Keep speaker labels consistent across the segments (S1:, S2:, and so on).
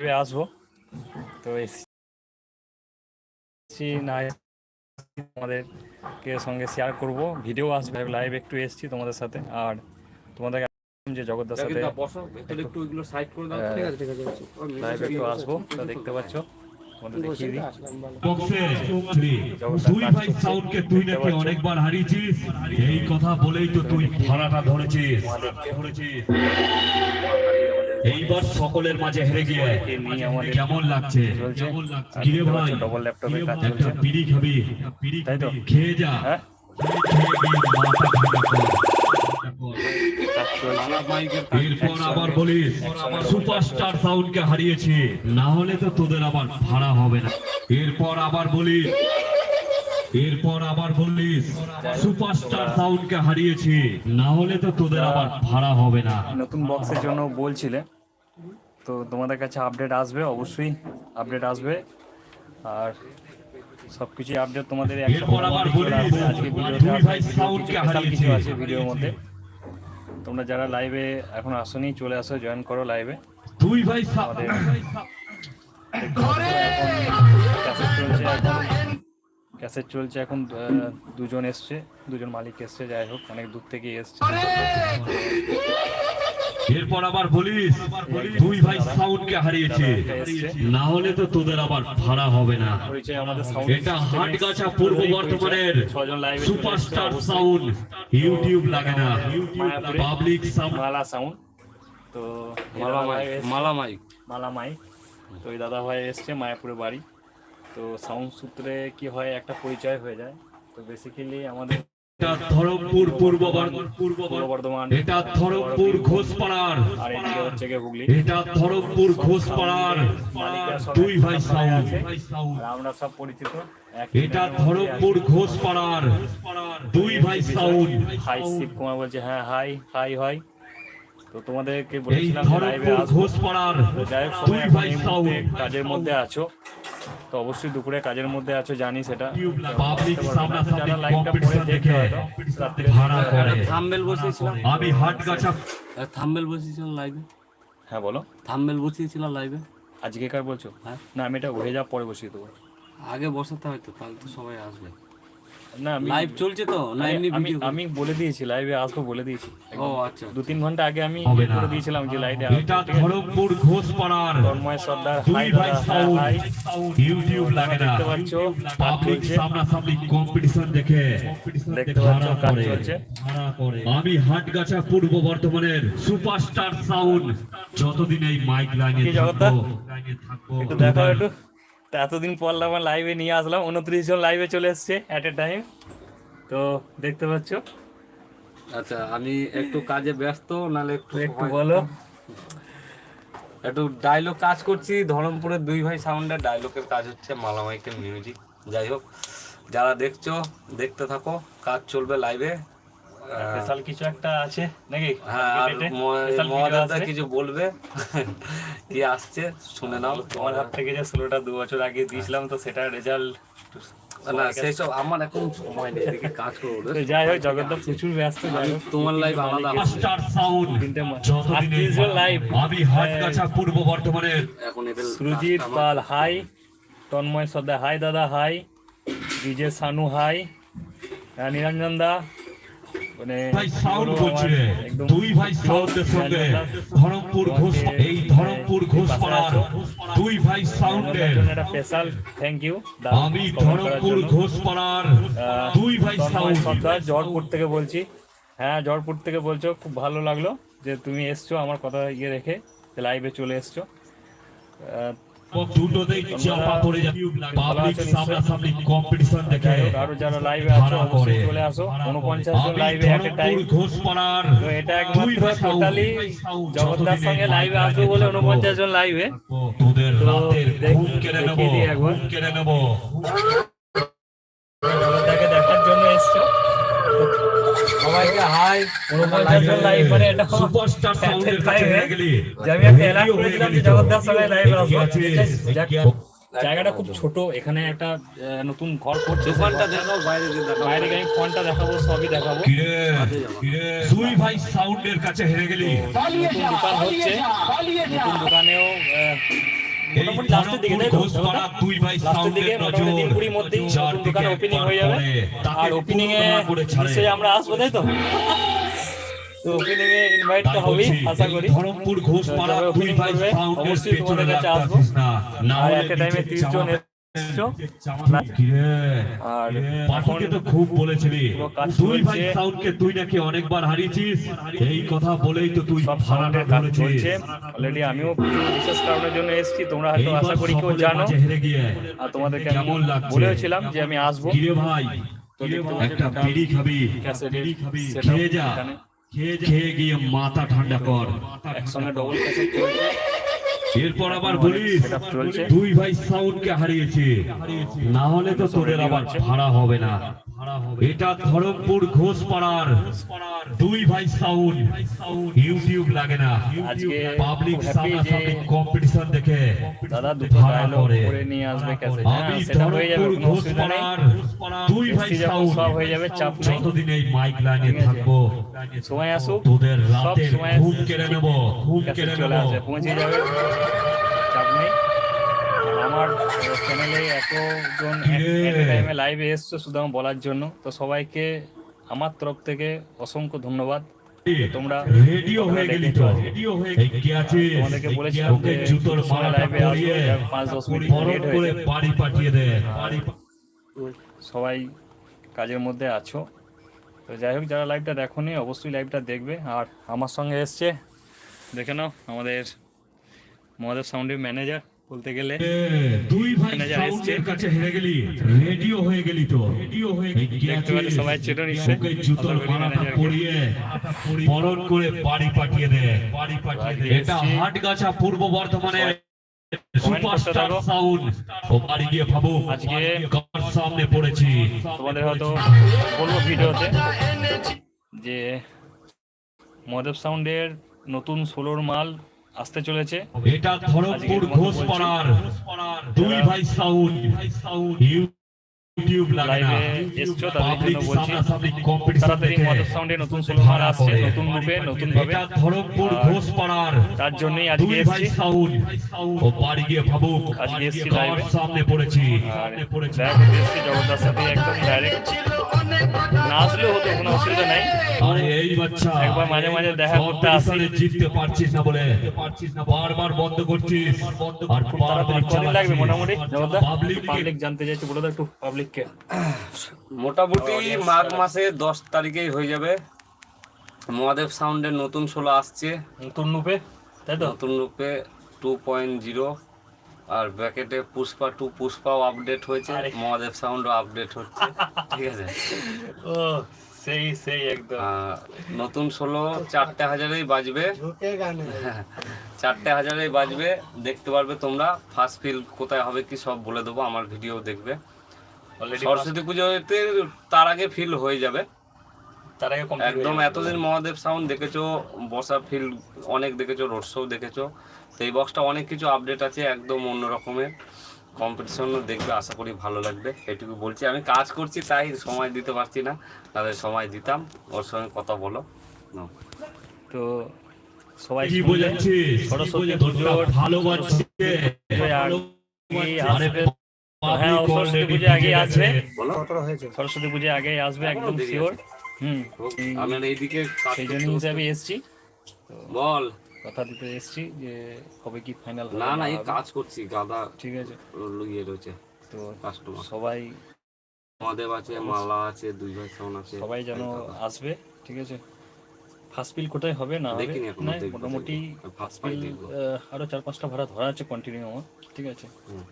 S1: আসব। তো এসছি না তোমাদের কে সঙ্গে শেয়ার করব। ভিডিও আসবে লাইভ একটু এসছি তোমাদের সাথে। আর তোমাদের যে জগদ্দার সাথে
S2: একটু ওইগুলো সাইড করে দাও। ঠিক আছে ঠিক আছে
S1: লাইভ একটু আসব তা দেখতে পাচ্ছ।
S3: অনেকবার হারিয়েছিস? এই কথা বলেই তো তুই ভাড়াটা ধরেছিস। ধরেছিস। এইবার সকলের মাঝে হেরে গিয়ে কেমন লাগছে? কিরে ভাই একটা বিড়ি খাবি খেয়ে যা।
S1: হ্যাঁ?
S3: এরপর আবার বলিস সুপারস্টার সাউন্ডকে হারিয়েছি। না হলে তো তোদের আবার ভাড়া হবে না। এরপর আবার বলিস এরপর আবার বলিস সুপারস্টার সাউন্ডকে হারিয়েছি। না হলে তো তোদের আবার ভাড়া হবে না।
S1: নতুন বক্সের জন্য বলছিলে। তো তোমাদের কাছে আপডেট আসবে অবশ্যই আপডেট আসবে। আর সব কিছু আপডেট তোমাদের। আজকে ভিডিওতে
S3: দুই
S1: কিছু। আছে ভিডিওর মধ্যে। তোমরা যারা লাইভে এখন আসোনি চলে আসো জয়েন করো লাইভে
S3: দুই ভাই সা-
S1: আমাদের ক্যাসেট চলছে এখন। ক্যাসেট চলছে এখন দুজন এসছে দুজন মালিক এসছে যাই হোক অনেক দূর থেকে এসছে।
S3: এরপর আবার বলিস দুই ভাই সাউন্ডকে হারিয়েছে। না হলে তো তোদের আবার ভাড়া হবে না। এটা হাটগাছা পূর্ব বর্ধমানের সুপারস্টার সাউন্ড। ইউটিউব লাগে না। Public sound.
S1: মালা সাউন্ড। তো
S2: মালা
S1: দাদা
S2: মাইক মালা মাইক।
S1: তো এই দাদা ভাই এসছে মায়াপুরে বাড়ি। তো সাউন্ড সূত্রে কি হয় একটা পরিচয় হয়ে যায়। তো বেসিক্যালি আমাদের
S3: এটা ধরমপুর পূর্ব পূর্ব বর্ধমান। এটা ধরমপুর ঘোষপাড়ার।
S1: আর এদিকে হচ্ছে গিয়ে হুগলি।
S3: এটা ধরমপুর ঘোষপাড়ার। দুই ভাই সাউন্ড।
S1: আমরা সব পরিচিত।
S3: এটা ধরমপুর ঘোষপাড়ার। দুই ভাই সাউন্ড।
S1: হাই শিব কুমার বলছে হ্যাঁ হাই হাই হাই। তো তোমাদেরকে বলেছিলাম লাইভে আসব।
S3: ঘোষপাড়ার
S1: যাই হোক
S3: দুই ভাই সাউন্ড।
S1: কাজের মধ্যে আছো। তো অবশ্যই দুপুরে কাজের মধ্যে আছো জানি সেটা।
S3: পাবলিক সামনাসামনি
S1: যারা লাইভটা পরে
S3: দেখে
S1: হয়তো
S2: থাম্বেল বসিয়েছিলাম।
S3: আমি হাটগাছা
S2: থাম্বেল বসিয়েছিলাম লাইভে
S1: হ্যাঁ বলো।
S2: থাম্বেল বসিয়েছিলাম লাইভে
S1: আজকে কার বলছো?
S2: হ্যাঁ।
S1: না আমি এটা হয়ে যাওয়ার পরে বসিয়ে দেবো।
S2: আগে বসাতে হয়তো কাল তো সবাই আসবে।
S1: না আমি
S2: লাইভ চলছে তো? না এমনি ভিডিও
S1: আমি বলে দিয়েছি লাইভে আসব বলে দিয়েছি।
S2: ও আচ্ছা।
S1: দু তিন ঘণ্টা আগে আমি করে দিয়েছিলাম যে লাইটে
S3: এটা ধরমপুর ঘোষপাড়ার
S1: তন্ময় সর্দার
S3: দুই
S1: হাই
S3: ভাই সাউন্ড ইউটিউব লাগে না।
S1: দেখতে পাচ্ছ
S3: পাবলিক সামনাসামনি কম্পিটিশন দেখে
S1: দেখতে পাচ্ছ কাজ চলছে।
S3: আমি হাটগাছা পূর্ব বর্ধমানের সুপারস্টার সাউন্ড যতদিন এই মাইক লাইনে থাকব লাইনে থাকব
S1: একটু দেখো একটু। তা এতদিন পর আমার লাইভে নিয়ে আসলাম উনত্রিশ জন লাইভে চলে এসছে অ্যাট এ টাইম তো দেখতে পাচ্ছ।
S2: আচ্ছা আমি একটু কাজে ব্যস্ত নালে একটু
S1: একটু বলো।
S2: একটু ডায়লগ কাজ করছি ধরমপুরের দুই ভাই সাউন্ডের ডায়লগের কাজ হচ্ছে মালামাইকের মিউজিক যাই হোক যারা দেখছ দেখতে থাকো কাজ চলবে লাইভে
S1: স্পেশাল কিছু একটা আছে নাকি?
S2: হ্যাঁ মহাদাদা কিছু বলবে? কি আসছে? শুনে নাও।
S1: তোমার হাত থেকে যে ষোলোটা দু বছর আগে দিয়েছিলাম তো সেটা রেজাল্ট
S2: না সেই সব আমার এখন সময় নেই এদিকে কাজ করব
S1: যাই হোক প্রচুর ব্যস্ত যাই
S2: তোমার লাইভ আলাদা।
S3: সুপারস্টার সাউন্ড যতদিন এই
S1: আটত্রিশ জন লাইভ
S3: আমি হাটগাছা পূর্ব বর্ধমানের।
S2: এখন এদের
S1: সুরজিৎ পাল হাই তন্ময় সর্দার হাই দাদা hi DJ Sanu hi Niranjan দা
S3: ভাই সাউন্ড দুই ভাই সাউন্ডের সঙ্গে ধরমপুর ঘোষ এই ধরমপুর ঘোষপাড়ার দুই ভাই সাউন্ডের
S1: স্পেশাল থ্যাংক ইউ
S3: আমি ধরমপুর ঘোষপাড়ার দুই ভাই সাউন্ড।
S1: জয়পুর থেকে বলছি। হ্যাঁ জয়পুর থেকে বলছো খুব ভালো লাগল যে তুমি এসছো আমার কথা ইয়ে রেখে লাইভে চলে এসছো।
S3: দুটোতেই চাপা পড়ে যায় পাবলিক সামনাসামনি কম্পিটিশন দেখে
S1: আরও যারা লাইভে আছো অবশ্যই। চলে আসো উনপঞ্চাশ জন লাইভে এট টাইম
S3: ঘোষপাড়ার
S1: তো এটা একমাত্র টোটালি জগদ্দার সঙ্গে লাইভে আসবে বলে
S3: থাকব,
S1: উনপঞ্চাশ জন লাইভে
S3: তোদের রাতের ঘুম কেড়ে নেব। ঘুম কেড়ে নেব।
S1: লাইভ মানে এটা
S3: সুপারস্টার সাউন্ডের কাছে গেলি।
S1: আমি একটা করেছিলাম যে লাইভে আসব জায়গাটা খুব ছোট এখানে একটা আহ, নতুন ঘর করছে।
S2: দোকানটা দেখাও বাইরে
S1: বাইরে গিয়ে ফোনটা দেখাবো সবই দেখাবো।
S3: দুই ভাই সাউন্ডের কাছে হেরে গেলি।
S1: নতুন দোকান হচ্ছে। নতুন দোকানেও আহ, মোটামুটি লাস্টের দিকে তাই
S3: দুই ভাই
S1: লাস্টের দিকে মোটামুটি
S3: তিন
S1: দিন কুড়ির মধ্যেই নতুন দোকান ওপেনিং হয়ে যাবে। আর ওপেনিং এ। নিশ্চয়ই আমরা আসব তাই তো? তো ওপেনিং এ ইনভাইট তো হবেই আশা করি।
S3: ধরমপুর ঘোষ
S1: পাড়া
S3: দুই ভাই সাউন্ডের পেছনে
S1: আসব।
S3: না।
S1: আর একটা টাইমে
S3: নিচে
S1: 30 জন
S3: জামা-
S1: এসছো
S3: কিরে,
S1: আর
S3: পার্টিকে তো খুব বলেছিলি।
S1: পুরো
S3: ভাই সাউন্ডকে তুই নাকি অনেকবার হারিয়েছিস? এই কথা বলেই তো তুই ভাড়াটা ধরেছিস
S1: অলরেডি আমিও বিশেষ কারণের জন্য এসেছি। তোমরা হয়তো আশা করি কেউ জানো। আর তোমাদেরকে আমি
S3: কেমন
S1: যে আমি আসব।
S3: ভাই? একটা বিড়ি খাবি।
S1: ক্যাসেটের
S3: বিড়ি খাবি। খেয়ে যা। খেয়ে গিয়ে মাথা ঠান্ডা কর।
S1: একসঙ্গে ডবল ক্যাসেট
S3: এরপর আবার বলিস। দুই ভাই সাউন্ডকে হারিয়েছে। না হলে তো তোদের আবার ভাড়া হবে না। এটা ধরমপুর ঘোষপাড়ার দুই ভাই সাউন্ড। ইউটিউব লাগে না। পাবলিক সামনাসামনি কম্পিটিশন দেখে
S1: দাদা দুটো ডায়লগ
S3: করে।
S1: করে নিয়ে আসবে ক্যাসেট
S3: আমি
S1: হ্যাঁ সেটা হয়ে যাবে
S3: দুই ভাই সাউন্ড।
S1: সব হয়ে চাপ নেই।
S3: যতদিন এই মাইক লাইনে থাকব
S1: সময় আসুক।
S3: তোদের
S1: সব সময়
S3: ঘুম কেড়ে নেব। ঘুম কেড়ে
S1: চলে
S3: নেব।
S1: আসবে পৌঁছে যাবে। চাপ নেই। আমার চ্যানেলে এতজন টাইমে লাইভে এসছো শুধু আমার বলার জন্য। তো সবাইকে আমার তরফ থেকে অসংখ্য ধন্যবাদ। তোমরা
S3: রেডিও হয়ে গেলি তো। রেডিও হয়ে কি আছে
S1: তোমাদেরকে বলেছিলাম
S3: ওকে
S1: যে
S3: জুতোর মালাটা
S1: লাইভে আসবে,
S3: পরিয়ে
S1: যাক পাঁচ দশ মিনিট
S3: বরফ
S1: late
S3: করে বাড়ি পাঠিয়ে দে
S1: সবাই কাজের মধ্যে আছো। তো যাই হোক যারা লাইভটা দেখোনি অবশ্যই লাইভটা দেখবে। আর আমার সঙ্গে এসছে দেখে নাও আমাদের মহাদেব সাউন্ডের ম্যানেজার বলতে গেলে
S3: দুই ভাই সাউন্ডের কাছে হেরে গেলি রেডিও হয়ে গেলি তো। রেডিও হয়ে গেলি।
S1: দেখতে
S3: আছে?
S1: সবাই চেনো নিশ্চয়ই।
S3: ওকে জুতোর মালাটা পরিয়ে বরণ করে বাড়ি পাঠিয়ে দে। বাড়ি পাঠিয়ে দে এটা হাটগাছা পূর্ব
S1: করতে
S3: সুপারস্টার সাউন্ড। ও বাড়ি গিয়ে ভাবো
S1: আজকে
S3: কার সামনে পড়েছি।
S1: তোমাদের হয়তো বলব ভিডিওতে যে মহাদেব সাউন্ডের নতুন ষোলোর মাল আসতে চলেছে।
S3: এটা ধরমপুর
S1: আজকের মতো
S3: ঘোষপাড়ার দুই ভাই সাউন্ড। ইউটিউব
S1: লাইভে এসছো তাদের
S3: পাবলিক
S1: জন্য বলছি। তাড়াতাড়ি সাউন্ডের নতুন আসছে নতুন রূপে নতুন ভাবে। আর
S3: ঘোষপাড়ার
S1: তার জন্যই আজকে
S3: দুই ভাই সাউন্ড। ও বাড়ি গিয়ে ভাবুক।
S1: আজকে এসছি লাইভে।
S3: সামনে পড়েছি।
S1: আর
S3: সামনে পড়েছি।
S1: এসছি সাথে একদম ডাইরেক্ট আসলেও হতো কোনো অসুবিধা নাই।
S3: আরে এই বাচ্চা
S1: একবার মাঝে মাঝে দেখা করতে আসি।
S3: জিততে পারছিস না বলে। পারছিস না বারবার বন্ধ করছিস। আর
S1: খুব তাড়াতাড়ি কদিন লাগবে মোটামুটি।
S3: পাবলিক
S1: পাবলিক জানতে চাইছি বলে দাও একটু পাবলিককে
S2: মোটামুটি মাঘ মাসে দশ তারিখেই হয়ে যাবে। মহাদেব সাউন্ডের নতুন ষোলো আসছে।
S1: নতুন রূপে তাই তো?
S2: নতুন রূপে টু পয়েন্ট জিরো আর ব্র্যাকেটে পুষ্পা টু পুষ্পাও আপডেট হয়েছে মহাদেব সাউন্ডও আপডেট হচ্ছে ঠিক আছে?
S1: ও সেই সেই একদম।
S2: নতুন ষোলো চারটে হাজারেই বাজবে। চারটে হাজারেই বাজবে দেখতে পারবে তোমরা ফার্স্ট ফিল কোথায় হবে কি সব বলে দেবো আমার ভিডিও দেখবে। সরস্বতী পুজোতে তার আগে ফিল হয়ে যাবে।
S1: তার আগে
S2: একদম এতদিন মহাদেব সাউন্ড দেখেছ বসা ফিল অনেক দেখেছ রোড শো দেখেছ তো এই বক্সটা অনেক কিছু আপডেট আছে একদম অন্য রকমের। কম্পিটিশনও দেখবে আশা করি ভালো লাগবে এটুকু বলছি। আমি কাজ করছি তাই সময় দিতে পারছি না তাদের সময় দিতাম ওর সঙ্গে কথা বলো।
S1: তো সবাই
S3: কি
S1: শুনলে সরস্বতী পুজোর
S3: ভালোবাসছে
S1: হ্যাঁ, সরস্বতী পুজো আগেই আসবে। সরস্বতী পুজো আগে আসবে একদম শিওর। হুম।
S2: আমি এইদিকে
S1: সেই জন্য হিসাবে এসছি।
S2: বল।
S1: কথা দিতে এসছি যে কবে কি ফাইনাল
S2: না না এই কাজ করছি গাদা
S1: ঠিক আছে।
S2: লুইয়ে রয়েছে
S1: তো
S2: কাস্টমার
S1: সবাই
S2: মহাদেব আছে মালা আছে দুই ভাই সাউন আছে
S1: সবাই যেন আসবে ঠিক আছে? ফার্স্ট পিল কোথায় হবে না হবে? না মোটামুটি। ফার্স্ট
S2: দেখব।
S1: আরও চার পাঁচটা ভাড়া ধরা আছে কন্টিনিউ আমার ঠিক আছে?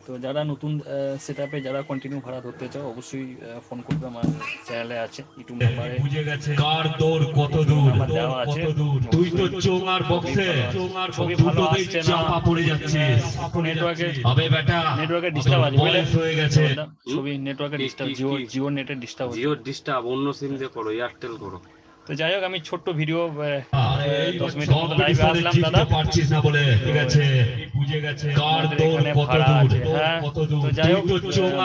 S1: তো যারা নতুন সেট আপে যারা কন্টিনিউ ভাড়া ধরতে চাও অবশ্যই ফোন করবে আমার চ্যানেলে আছে ইউটিউব নাম্বারে
S3: বুঝে গেছে। কার দৌড় কত দূর?
S1: দেওয়া আছে।
S3: কত দূর তুই তো চোঙার বক্সে চোঙার
S1: ছবি
S3: ছবি
S1: ভালো আসছে না।
S3: চাপা পড়ে যাচ্ছিস
S1: নেটওয়ার্কের
S3: আবে বেটা
S1: নেটওয়ার্কের ডিস্টার্ব আছে
S3: বয়স হয়ে গেছে।
S1: ছবি নেটওয়ার্কের
S2: কি-
S1: ডিস্টার্ব জিও জিও নেটের ডিস্টার্ব
S2: জিও ডিস্টার্ব অন্য সিম দিয়ে করো এয়ারটেল করো।
S1: তো যাই হোক আমি ছোট্ট ভিডিও দশ মিনিটের মতো লাইভে আসলাম দাদা।
S3: পারছিস না বলে ঠিক আছে? বুঝে গেছে কার দৌড় কত দূর
S1: হ্যাঁ। তো যাই হোক,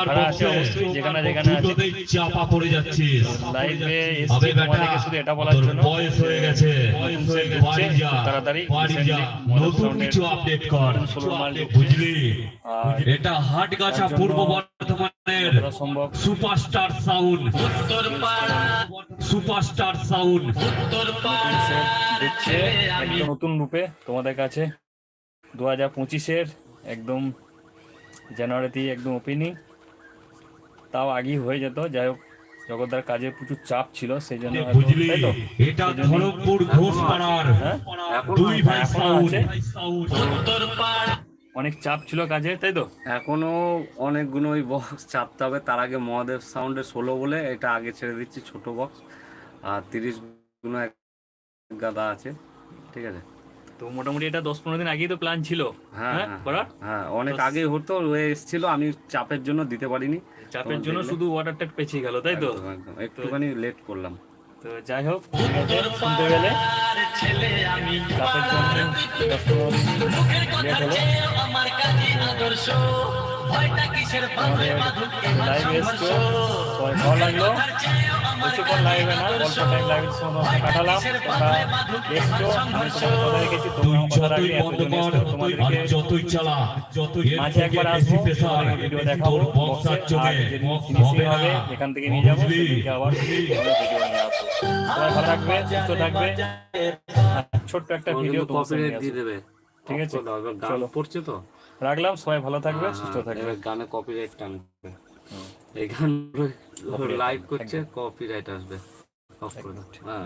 S1: ভাড়া আছে অবশ্যই, যেখানে যেখানে আছে।
S3: চাপা পড়ে যাচ্ছিস।
S1: লাইভে
S3: আবে
S1: তোমাদেরকে শুধু এটা বলার
S3: তোর
S1: জন্য।
S3: বয়স হয়ে গেছে।
S1: তাড়াতাড়ি
S3: নতুন কিছু আপডেট কর। বুঝলি? এটা হাটগাছা পূর্ব বর্ধমানের সুপারস্টার সাউন্ড। Superstar sound.
S1: একদম নতুন রূপে তোমাদের কাছে। দু হাজার পঁচিশের একদম জানুয়ারিতে একদম ওপেনিং তাও আগেই হয়ে যেত যাই হোক জগদ্দার কাজে প্রচুর চাপ ছিল সেই জন্য?
S3: এটা ধরমপুর ঘোষপাড়ার
S1: হ্যাঁ?
S2: এখন
S3: দুই ভাই সাউন্ড।
S1: অনেক চাপ ছিল কাজে তাই তো?
S2: এখনও অনেকগুলো ওই বক্স চাপতে হবে। তার আগে মহাদেব সাউন্ডে ষোলো বলে এটা আগে ছেড়ে দিচ্ছি ছোট বক্স আর তিরিশগুলো এক গাদা আছে ঠিক আছে?
S1: তো মোটামুটি এটা দশ পনেরো দিন আগেই তো প্ল্যান ছিল।
S2: হ্যাঁ
S1: হ্যাঁ
S2: হ্যাঁ, হ্যাঁ অনেক আগেই হতো হয়ে এসেছিল আমি চাপের জন্য দিতে পারিনি।
S1: চাপের জন্য শুধু ওয়াটারটা পেছিয়ে গেল তাই তো।
S2: একটুখানি লেট করলাম।
S1: তো যাই হোক শুনতে গেলে জন্য দশ পনেরো দিন লেট হলো আমাদের লাইভ এসছো। সবাই ভালো লাগল। বেশিক্ষণ লাইভে না অল্প টাইম লাইভের সময় কাটালাম। তোমরা এসছো আমি তোমাদের কথা রেখেছি তোমরা কথা
S3: যতই
S1: এতজন এসছো তোমাদেরকে
S3: যতই চালা যতই
S1: মাঝে একবার আসব ভিডিও দেখাবো
S3: বক্সার চোখে
S1: আর যেদিন
S3: বক্স
S1: ফিনিশিং
S3: হবে
S1: এখান থেকে নিয়ে যাব
S3: বুঝলি?
S1: আবার ভিডিও নিয়ে আসব। সবাই ভালো থাকবে সুস্থ থাকবে। ছোট্ট একটা ভিডিও
S2: কপিরাইট দিয়ে দেবে।
S1: ঠিক আছে?
S2: গান পড়ছে তো?
S1: রাখলাম সবাই ভালো থাকবে সুস্থ
S2: হ্যাঁ,
S1: থাকবে।
S2: গানে কপিরাইট টানবে। এই গান লাইভ করছে কপিরাইট আসবে। অফ করে দাও হ্যাঁ।